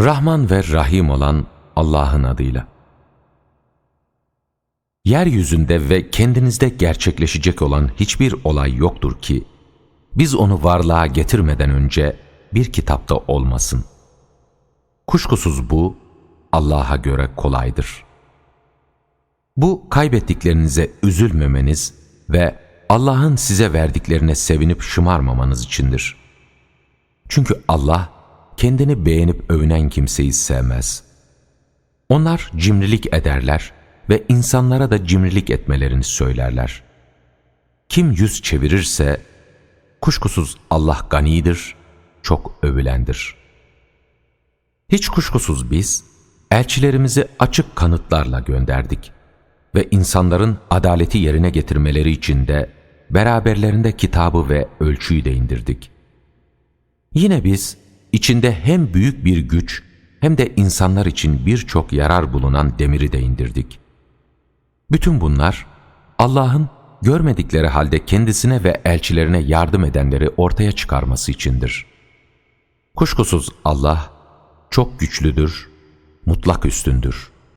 Rahman ve Rahim olan Allah'ın adıyla. Yeryüzünde ve kendinizde gerçekleşecek olan hiçbir olay yoktur ki, biz onu varlığa getirmeden önce bir kitapta olmasın. Kuşkusuz bu, Allah'a göre kolaydır. Bu kaybettiklerinize üzülmemeniz ve Allah'ın size verdiklerine sevinip şımarmamanız içindir. Çünkü Allah, kendini beğenip övünen kimseyi sevmez. Onlar cimrilik ederler ve insanlara da cimrilik etmelerini söylerler. Kim yüz çevirirse, kuşkusuz Allah ganidir, çok övülendir. Hiç kuşkusuz biz, elçilerimizi açık kanıtlarla gönderdik ve insanların adaleti yerine getirmeleri için de beraberlerinde kitabı ve ölçüyü de indirdik. Yine biz, içinde hem büyük bir güç hem de insanlar için birçok yarar bulunan demiri de indirdik. Bütün bunlar Allah'ın görmedikleri halde kendisine ve elçilerine yardım edenleri ortaya çıkarması içindir. Kuşkusuz Allah çok güçlüdür, mutlak üstündür.